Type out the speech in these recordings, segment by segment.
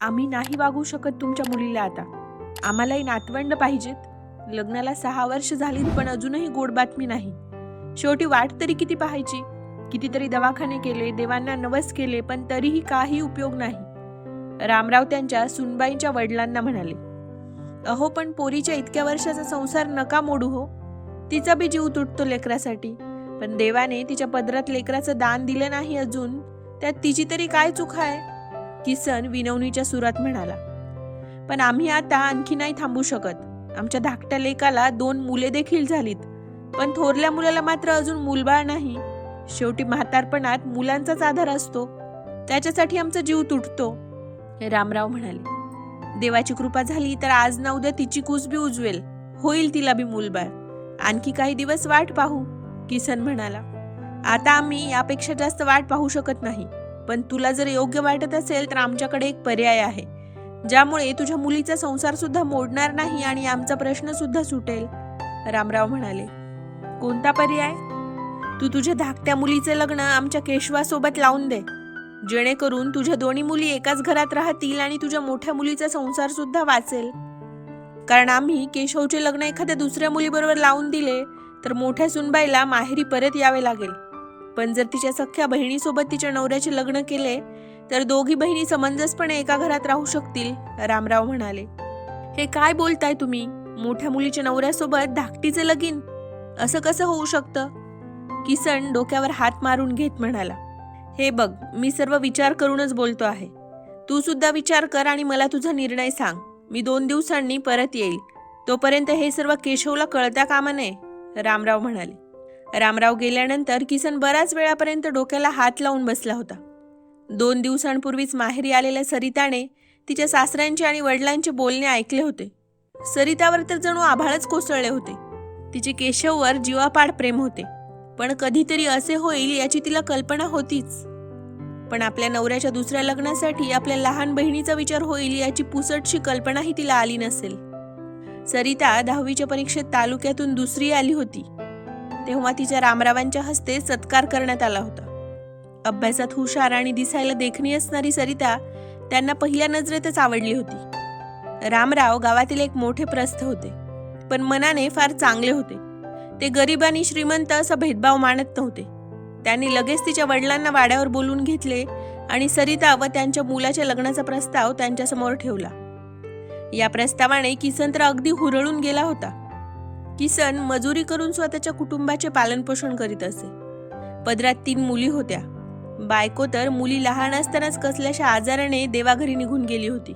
आम्ही नाही वागू शकत तुमच्या मुलीला आता. आम्हालाही नातवंड पाहिजेत. लग्नाला सहा वर्ष झालीत पण अजूनही गोड बातमी नाही. शेवटी वाट तरी किती पाहायची? कितीतरी दवाखाने केले देवांना नवस केले पण तरीही काही उपयोग नाही. रामराव त्यांच्या सुनबाईंच्या वडिलांना म्हणाले अहो पण पोरीच्या इतक्या वर्षाचा संसार नका मोडू हो. तिचा बी जीव तुटतो लेकरासाठी. पण देवाने तिच्या पदरात लेकराचं दान दिलं नाही अजून. त्यात तिची तरी काय चूक आहे? किसन विनवणीच्या सुरात म्हणाला. पण आम्ही आता आणखी नाही थांबू शकत. आमच्या धाकट्या लेकाला दोन मुले देखील झालीत. पण थोरल्या मुलाला मात्र अजून मूलबाळ नाही. शेवटी म्हातारपणात मुलांचाच आधार असतो. त्याच्यासाठी आमचा जीव तुटतो. रामराव म्हणाले. देवाची कृपा झाली तर आज ना उद्या तिची कूस बी उजवेल. होईल तिला बी मूलबाळ. आणखी काही दिवस वाट पाहू किसन म्हणाला. आता आम्ही यापेक्षा जास्त वाट पाहू शकत नाही. पण तुला जर योग्य वाटत असेल तर आमच्याकडे एक पर्याय आहे. ज्यामुळे तुझ्या मुलीचा संसार सुद्धा मोडणार नाही आणि आमचा प्रश्न सुद्धा सुटेल. रामराव म्हणाले कोणता पर्याय? तू तुझ्या धाकट्या मुलीचे लग्न आमच्या केशवासोबत लावून दे. जेणेकरून तुझ्या दोन्ही मुली एकाच घरात राहतील आणि तुझ्या मोठ्या मुलीचा संसार सुद्धा वाचेल. कारण आम्ही केशवचे लग्न एखाद्या दुसऱ्या मुलीबरोबर लावून दिले तर मोठ्या सुनबाईला माहेरी परत यावे लागेल. पण जर तिच्या सख्या बहिणीसोबत तिच्या नवऱ्याचे लग्न केले तर दोघी बहिणी समंजसपणे एका घरात राहू शकतील रामराव म्हणाले. हे काय बोलताय तुम्ही? मोठ्या मुलीच्या नवऱ्यासोबत धाकटीचं लगीन? असं कसं होऊ शकतं? किसन डोक्यावर हात मारून घेत म्हणाला. हे बघ मी सर्व विचार करूनच बोलतो आहे. तू सुद्धा विचार कर आणि मला तुझा निर्णय सांग. मी दोन दिवसांनी परत येईल. तोपर्यंत हे सर्व केशवला कळत्या कामा नये रामराव म्हणाले. रामराव गेल्यानंतर किसन बऱ्याच वेळापर्यंत डोक्याला हात लावून बसला होता. दोन दिवसांपूर्वीच माहेरी आलेल्या सरिताने तिच्या सासऱ्यांचे आणि वडिलांचे बोलणे ऐकले होते. सरितावर तर जणू आभाळच कोसळले होते. तिचे केशववर जीवापाड प्रेम होते. पण कधीतरी असे होईल याची तिला कल्पना होतीच. पण आपल्या नवऱ्याच्या दुसऱ्या लग्नासाठी आपल्या लहान बहिणीचा विचार होईल याची पुसटशी कल्पनाही तिला आली नसेल. सरिता दहावीच्या परीक्षेत तालुक्यातून दुसरी आली होती. तेव्हा तिच्या रामरावांच्या हस्ते सत्कार करण्यात आला होता. अभ्यासात हुशार आणि दिसायला देखणी असणारी सरिता त्यांना पहिल्या नजरेतच आवडली होती. रामराव गावातील एक मोठे प्रस्थ होते पण मनाने फार चांगले होते. ते गरीब आणि श्रीमंत असा भेदभाव मानत नव्हते. त्यांनी लगेच तिच्या वडिलांना वाड्यावर बोलून घेतले आणि सरिता व त्यांच्या मुलाच्या लग्नाचा प्रस्ताव त्यांच्यासमोर ठेवला. या प्रस्तावाने किसन तर अगदी हुरळून गेला होता. किसन मजुरी करून स्वतःच्या कुटुंबाचे पालनपोषण करीत असे. पदरात तीन मुली होत्या. बायको तर मुली लहान असतानाच कसल्याशा आजाराने देवाघरी निघून गेली होती.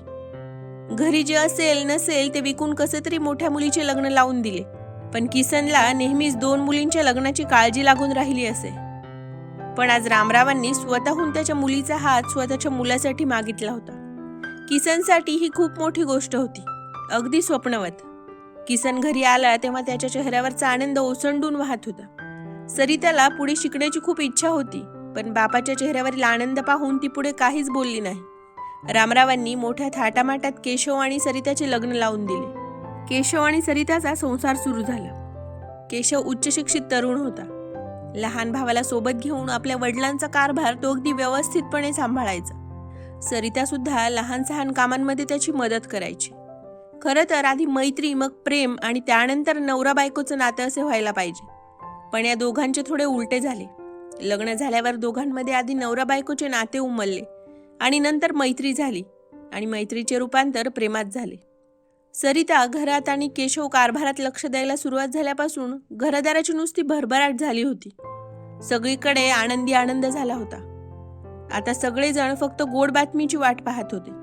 घरी जे असेल नसेल ते विकून कसे तरी मोठ्या मुलीचे लग्न लावून दिले. पण किसनला नेहमीच दोन मुलींच्या लग्नाची काळजी लागून राहिली असे. पण आज रामरावांनी स्वतःहून त्याच्या मुलीचा हात स्वतःच्या मुलासाठी मागितला होता. किसनसाठी ही खूप मोठी गोष्ट होती. अगदी स्वप्नवत. किसन घरी आला तेव्हा त्याच्या चेहऱ्यावरचा आनंद ओसंडून वाहत होता. सरिताला पुढे शिकण्याची खूप इच्छा होती पण बापाच्या चेहऱ्यावरील आनंद पाहून ती पुढे काहीच बोलली नाही. रामरावांनी मोठ्या थाटामाटात केशव आणि सरिताचे लग्न लावून दिले. केशव आणि सरिताचा संसार सुरू झाला. केशव उच्च शिक्षित तरुण होता. लहान भावाला सोबत घेऊन आपल्या वडिलांचा कारभार तो अगदी व्यवस्थितपणे सांभाळायचा. सरिता सुद्धा लहान सहान कामांमध्ये त्याची मदत करायची. खरं तर आधी मैत्री मग प्रेम आणि त्यानंतर नवरा बायकोचं नातं असे व्हायला पाहिजे. पण या दोघांचे थोडे उलटे झाले. लग्न झाल्यावर दोघांमध्ये आधी नवरा बायकोचे नाते उमलले आणि नंतर मैत्री झाली आणि मैत्रीचे रूपांतर प्रेमात झाले. सरिता घरात आणि केशव कारभारात लक्ष द्यायला सुरुवात झाल्यापासून घरदाराची नुसती भरभराट झाली होती. सगळीकडे आनंदी आनंद झाला होता. आता सगळेजण फक्त गोड बातमीची वाट पाहत होते.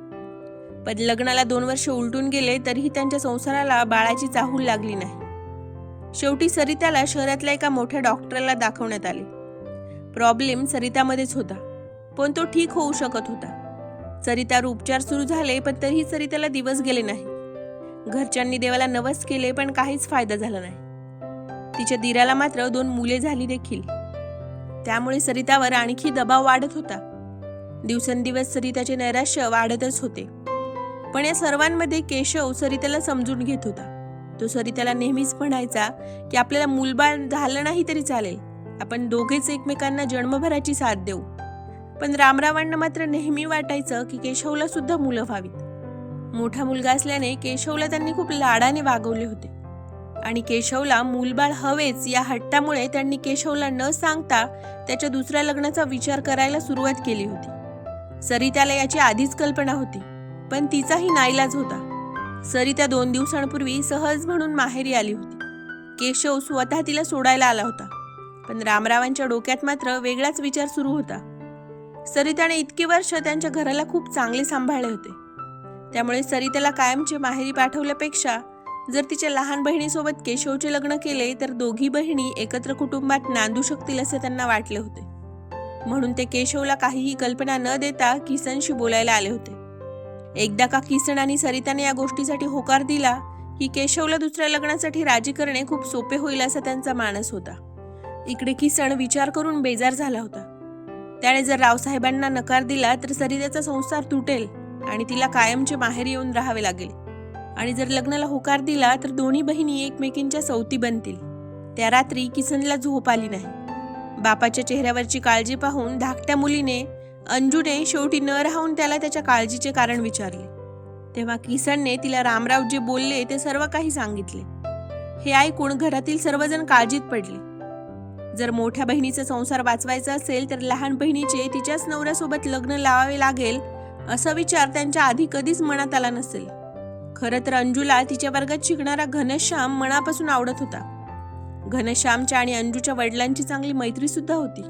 पण लग्नाला दोन वर्ष उलटून गेले तरीही त्यांच्या संसाराला बाळाची चाहूल लागली नाही. शेवटी सरिताला शहरातल्या एका मोठ्या डॉक्टरला दाखवण्यात आले. प्रॉब्लेम सरितामध्येच होता पण तो ठीक होऊ शकत होता. सरितावर उपचार सुरू झाले पण तरीही सरिताला दिवस गेले नाही. घरच्यांनी देवाला नवस केले पण काहीच फायदा झाला नाही. तिच्या दिराला मात्र दोन मुले झाली देखील. त्यामुळे सरितावर आणखी दबाव वाढत होता. दिवसेंदिवस सरिताचे नैराश्य वाढतच होते. पण या सर्वांमध्ये केशव सरिताला समजून घेत होता. तो सरिताला नेहमीच म्हणायचा की आपल्याला मूलबाळ झालं नाही तरी चालेल. आपण दोघेच एकमेकांना जन्मभराची साथ देऊ. पण रामरावांना मात्र नेहमी वाटायचं की केशवला सुद्धा मुलं व्हावीत. मोठा मुलगा असल्याने केशवला त्यांनी खूप लाडाने वागवले होते. आणि केशवला मूलबाळ हवेच या हट्टामुळे त्यांनी केशवला न सांगता त्याच्या दुसऱ्या लग्नाचा विचार करायला सुरुवात केली होती. सरिताला याची आधीच कल्पना होती. पण तिचाही नाईलाज होता. सरिता दोन दिवसांपूर्वी सहज म्हणून माहेरी आली होती. केशव स्वतः तिला सोडायला आला होता. पण रामरावांच्या डोक्यात मात्र वेगळाच विचार सुरू होता. सरिताने इतकी वर्ष त्यांच्या घराला खूप चांगले सांभाळले होते. त्यामुळे सरिताला कायमचे माहेरी पाठवल्यापेक्षा जर तिच्या लहान बहिणीसोबत केशवचे लग्न केले तर दोघी बहिणी एकत्र कुटुंबात नांदू शकतील असे त्यांना वाटले होते. म्हणून ते केशवला काहीही कल्पना न देता किसनशी बोलायला आले होते. एकदा का किसन आणि सरिताने या गोष्टीसाठी होकार दिला की केशवला दुसऱ्या लग्नासाठी राजी करणे खूप सोपे होईल असा त्यांचा मानस होता. इकडे किसन विचार करून बेजार झाला होता. त्याने जर रावसाहेबांना नकार दिला तर सरिताचा संसार तुटेल आणि तिला कायमचे माहेर येऊन राहावे लागेल. आणि जर लग्नाला होकार दिला तर दोन्ही बहिणी एकमेकींच्या सवती बनतील. त्या रात्री किसनला झोप आली नाही. बापाच्या चेहऱ्यावरची काळजी पाहून धाकट्या मुलीने अंजूने शेवटी न राहून त्याला त्याच्या काळजीचे कारण विचारले. तेव्हा किसनने तिला रामराव जे बोलले ते सर्व काही सांगितले. हे ऐकून घरातील सर्वजण काळजीत पडले. जर मोठ्या बहिणीचा संसार वाचवायचा असेल तर लहान बहिणीचे तिच्याच नवऱ्यासोबत लग्न लावावे लागेल असा विचार त्यांच्या आधी कधीच मनात आला नसेल. खरं तर अंजूला तिच्या वर्गात शिकणारा घनश्याम मनापासून आवडत होता. घनश्यामच्या आणि अंजूच्या वडिलांची चांगली मैत्री सुद्धा होती.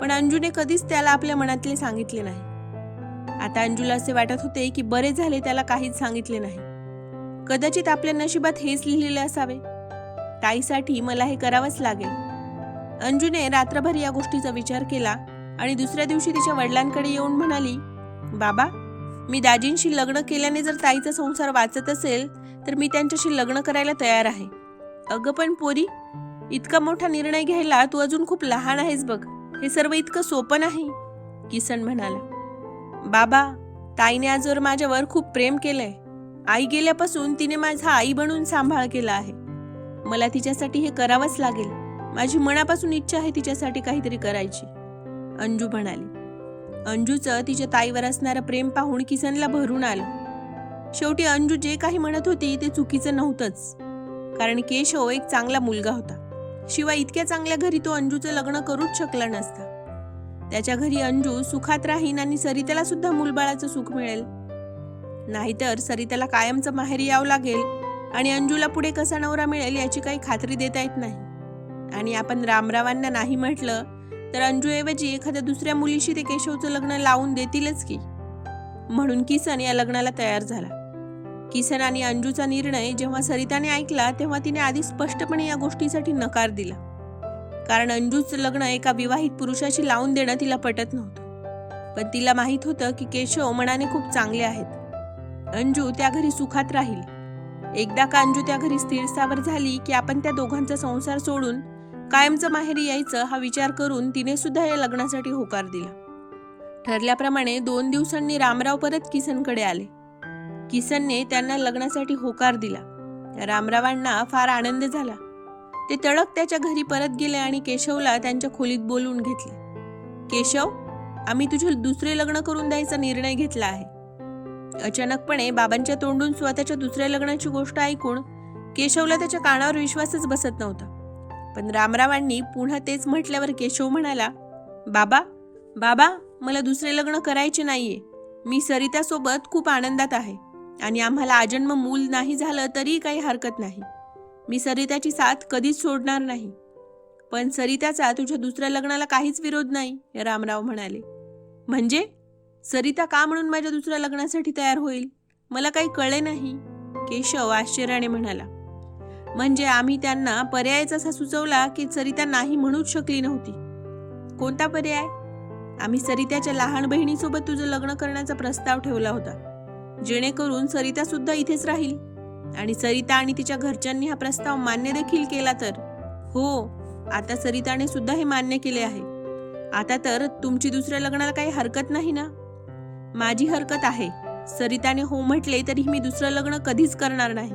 पण अंजूने कधीच त्याला आपल्या मनातले सांगितले नाही. आता अंजूला असे वाटत होते की बरे झाले त्याला काहीच सांगितले नाही. कदाचित आपल्या नशिबात हेच लिहिलेले असावे. ताईसाठी मला हे करावंच लागेल. अंजूने रात्रभर या गोष्टीचा विचार केला आणि दुसऱ्या दिवशी तिच्या वडिलांकडे येऊन म्हणाली बाबा मी दाजींशी लग्न केल्याने जर ताईचा संसार वाचत असेल तर मी त्यांच्याशी लग्न करायला तयार आहे. अगं पण पोरी इतका मोठा निर्णय घ्यायला तू अजून खूप लहान आहेस बघ. हे सर्व इतकं सोपं नाही किसन म्हणाला. बाबा ताईने आजवर माझ्यावर खूप प्रेम केलंय. आई गेल्यापासून तिने माझा आई बनून सांभाळ केला आहे. मला तिच्यासाठी हे करावंच लागेल. माझी मनापासून इच्छा आहे तिच्यासाठी काहीतरी करायची. अंजू म्हणाली. अंजूचं तिच्या ताईवर असणारं प्रेम पाहून किसनला भरून आलं. शेवटी अंजू जे काही म्हणत होती ते चुकीचं नव्हतंच. कारण केशव एक चांगला मुलगा होता. शिवाय इतक्या चांगल्या घरी तो अंजूचं लग्न करूच शकला नसता. त्याच्या घरी अंजू सुखात राहीन आणि सरिताला सुद्धा मुलबाळाचं सुख मिळेल. नाहीतर सरिताला कायमचं माहेरी यावं लागेल आणि अंजूला पुढे कसा नवरा मिळेल याची काही खात्री देता येत नाही. आणि आपण रामरावांना नाही म्हटलं तर अंजूऐवजी एखाद्या दुसऱ्या मुलीशी ते केशवचं लग्न लावून देतीलच की. म्हणून किसन या लग्नाला तयार झाला. किसन आणि अंजूचा निर्णय जेव्हा सरिताने ऐकला तेव्हा तिने आधी स्पष्टपणे या गोष्टीसाठी नकार दिला. कारण अंजूचं लग्न एका विवाहित पुरुषाशी लावून देणं तिला पटत नव्हतं. पण तिला माहीत होतं की केशव मनाने खूप चांगले आहेत. अंजू त्या घरी सुखात राहील. एकदा का अंजू त्या घरी स्थिरस्थावर झाली की आपण त्या दोघांचा संसार सोडून कायमचं माहेरी यायचं हा विचार करून तिने सुद्धा या लग्नासाठी होकार दिला. ठरल्याप्रमाणे दोन दिवसांनी रामराव परत किसनकडे आले. किसनने त्यांना लग्नासाठी होकार दिला. रामरावांना फार आनंद झाला. ते तडक त्याच्या घरी परत गेले आणि केशवला त्यांच्या खोलीत बोलवून घेतले. केशव आम्ही तुझे दुसरे लग्न करून द्यायचा निर्णय घेतला आहे. अचानकपणे बाबांच्या तोंडून स्वतःच्या दुसऱ्या लग्नाची गोष्ट ऐकून केशवला त्याच्या कानावर विश्वासच बसत नव्हता. पण रामरावांनी पुन्हा तेच म्हटल्यावर केशव म्हणाला बाबा बाबा मला दुसरे लग्न करायचे नाहीये. मी सरितासोबत खूप आनंदात आहे. आणि आम्हाला आजन्म मूल नाही झालं तरी काही हरकत नाही. मी सरिताची साथ कधीच सोडणार नाही. पण सरिताचा तुझ्या दुसऱ्या लग्नाला काहीच विरोध नाही रामराव म्हणाले. म्हणजे? सरिता का म्हणून माझ्या दुसऱ्या लग्नासाठी तयार होईल? मला काही कळले नाही केशव आश्चर्याने म्हणाला. म्हणजे आम्ही त्यांना पर्यायच असा सुचवला की सरिता नाही म्हणूच शकली नव्हती. कोणता पर्याय? आम्ही सरिताच्या लहान बहिणीसोबत तुझं लग्न करण्याचा प्रस्ताव ठेवला होता. जेणेकरून सरिता सुद्धा इथेच राहील. आणि सरिता आणि तिच्या घरच्यांनी हा प्रस्ताव मान्य देखील केला तर. हो आता सरिताने सुद्धा हे मान्य केले आहे. आता तर तुमची दुसऱ्या लग्नाला काही हरकत नाही ना? माझी हरकत आहे. सरिताने हो म्हटले तरी मी दुसरं लग्न कधीच करणार नाही.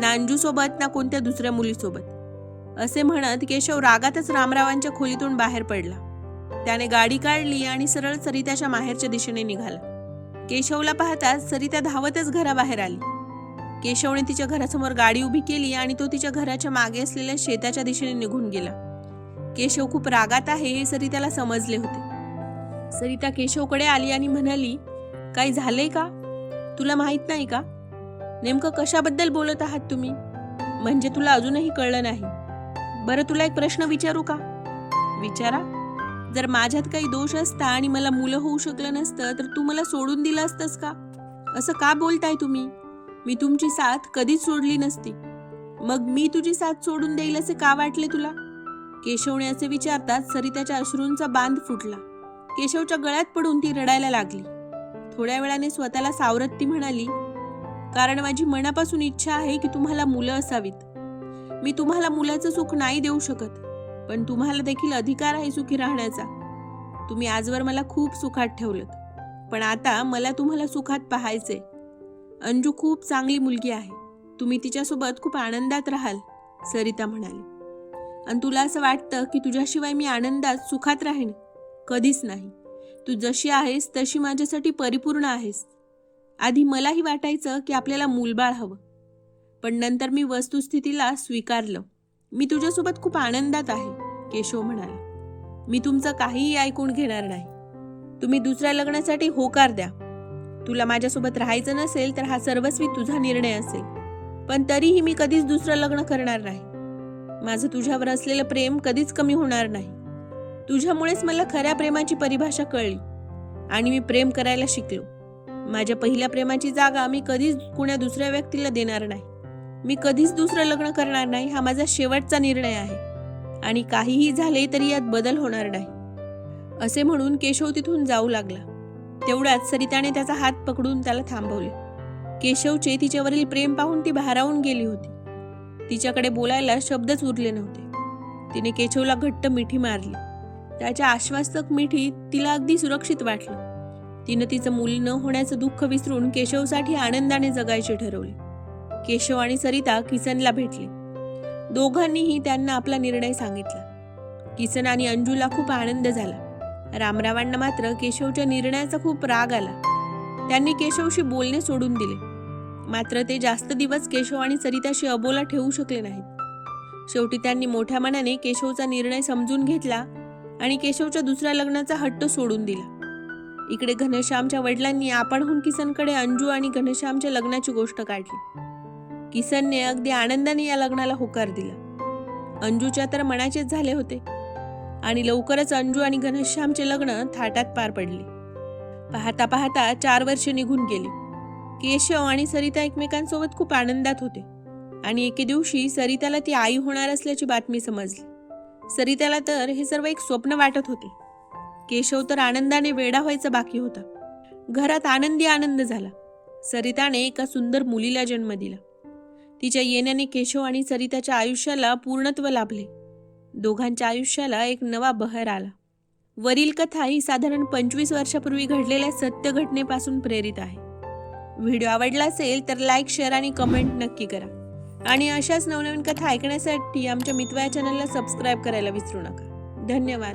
नांजू सोबत ना कोणत्या दुसऱ्या मुलीसोबत. असे म्हणत केशव रागातच रामरावांच्या खोलीतून बाहेर पडला. त्याने गाडी काढली आणि सरळ सरिताच्या माहेरच्या दिशेने निघाला. केशवला पाहताच सरिता धावतच घराबाहेर आली. केशवने तिच्या घरासमोर गाडी उभी केली आणि तो तिच्या घराच्या मागे असलेल्या शेताच्या दिशेने निघून गेला. केशव खूप रागात आहे हे सरिताला समजले होते. सरिता केशवकडे आली आणि म्हणाली काही झालंय का? तुला माहीत नाही का? नेमकं कशाबद्दल बोलत आहात तुम्ही? म्हणजे तुला अजूनही कळलं नाही. बरं तुला एक प्रश्न विचारू का? विचारा. जर माझ्यात काही दोष असता आणि मला मुलं होऊ शकलं नसतं तर तू मला सोडून दिलं असतंस का? असं का बोलताय तुम्ही? मी तुमची साथ कधीच सोडली नसती. मग मी तुझी साथ सोडून देईल असे का वाटले तुला? केशवने असे विचारताच सरिताच्या अश्रूंचा बांध फुटला. केशवच्या गळ्यात पडून ती रडायला लागली. थोड्या वेळाने स्वतःला सावरत ती म्हणाली कारण माझी मनापासून इच्छा आहे की तुम्हाला मुलं असावीत. मी तुम्हाला मुलाचं सुख नाही देऊ शकत. पण तुम्हाला देखील अधिकार आहे सुखी राहण्याचा. तुम्ही आजवर मला खूप सुखात ठेवलं पण आता मला तुम्हाला सुखात पाहायचे अंजू खूप चांगली मुलगी आहे. तुम्ही तिच्यासोबत खूप आनंदात राहाल सरिता म्हणाली. आणि तुला असं वाटतं की तुझ्याशिवाय मी आनंदात सुखात राहीन? कधीच नाही. तू जशी आहेस तशी माझ्यासाठी परिपूर्ण आहेस. आधी मलाही वाटायचं की आपल्याला मूलबाळ हवं. पण नंतर मी वस्तुस्थितीला स्वीकारलं. मी तुझ्यासोबत खूप आनंदात आहे केशव म्हणाला. मी तुमचं काहीही ऐकून घेणार नाही. तुम्ही दुसऱ्या लग्नासाठी होकार द्या. तुला माझ्यासोबत राहायचं नसेल तर हा सर्वस्वी तुझा निर्णय असेल. पण तरीही मी कधीच दुसरं लग्न करणार नाही. माझं तुझ्यावर असलेलं प्रेम कधीच कमी होणार नाही. तुझ्यामुळेच मला खऱ्या प्रेमाची परिभाषा कळली आणि मी प्रेम करायला शिकलो. माझ्या पहिल्या प्रेमाची जागा मी कधीच कुण्या दुसऱ्या व्यक्तीला देणार नाही. मी कधीच दुसरं लग्न करणार नाही हा माझा शेवटचा निर्णय आहे. आणि काहीही झाले तरी यात बदल होणार नाही. असे म्हणून केशव तिथून जाऊ लागला. तेवढ्यात सरिताने त्याचा हात पकडून त्याला थांबवले. केशवचे तिच्यावरील प्रेम पाहून ती भारावून गेली होती. तिच्याकडे बोलायला शब्दच उरले नव्हते. तिने केशवला घट्ट मिठी मारली. त्याच्या आश्वासक मिठीत तिला अगदी सुरक्षित वाटलं. तिनं तिचं मूल न होण्याचं दुःख विसरून केशवसाठी आनंदाने जगायचे ठरवले. केशव आणि सरिता किसनला भेटले. दोघांनीही त्यांना आपला निर्णय सांगितला. किसन आणि अंजूला खूप आनंद झाला. रामरावांना मात्र केशवच्या निर्णयाचा खूप राग आला. त्यांनी केशवशी बोलणे सोडून दिले. मात्र ते जास्त दिवस केशव आणि सरिताशी अबोला ठेवू शकले नाहीत. शेवटी त्यांनी मोठ्या मनाने केशवचा निर्णय समजून घेतला आणि केशवच्या दुसऱ्या लग्नाचा हट्ट सोडून दिला. इकडे घनश्यामच्या वडिलांनी आपणहून किसनकडे अंजू आणि घनश्यामच्या लग्नाची गोष्ट काढली. किसनने अगदी आनंदाने या लग्नाला होकार दिला. अंजूच्या तर मनाचेच झाले होते. आणि लवकरच अंजू आणि घनश्यामचे लग्न थाटात पार पडले. पाहता पाहता चार वर्ष निघून गेली. केशव आणि सरिता एकमेकांसोबत खूप आनंदात होते. आणि एके दिवशी सरिताला ती आई होणार असल्याची बातमी समजली. सरिताला तर हे सर्व एक स्वप्न वाटत होते. केशव तर आनंदाने वेडा व्हायचा बाकी होता. घरात आनंदी आनंद झाला. सरिताने एका सुंदर मुलीला जन्म दिला. तिच्या येण्याने केशव आणि सरिताच्या आयुष्याला पूर्णत्व लाभले. दोघांच्या आयुष्याला एक नवा बहर आला. वरील कथा ही साधारण पंचवीस वर्षापूर्वी घडलेल्या सत्य घटनेपासून प्रेरित आहे. व्हिडिओ आवडला असेल तर लाईक शेअर आणि कमेंट नक्की करा. आणि अशाच नवनवीन कथा ऐकण्यासाठी आमच्या मितवाया चॅनलला सबस्क्राईब करायला विसरू नका. धन्यवाद.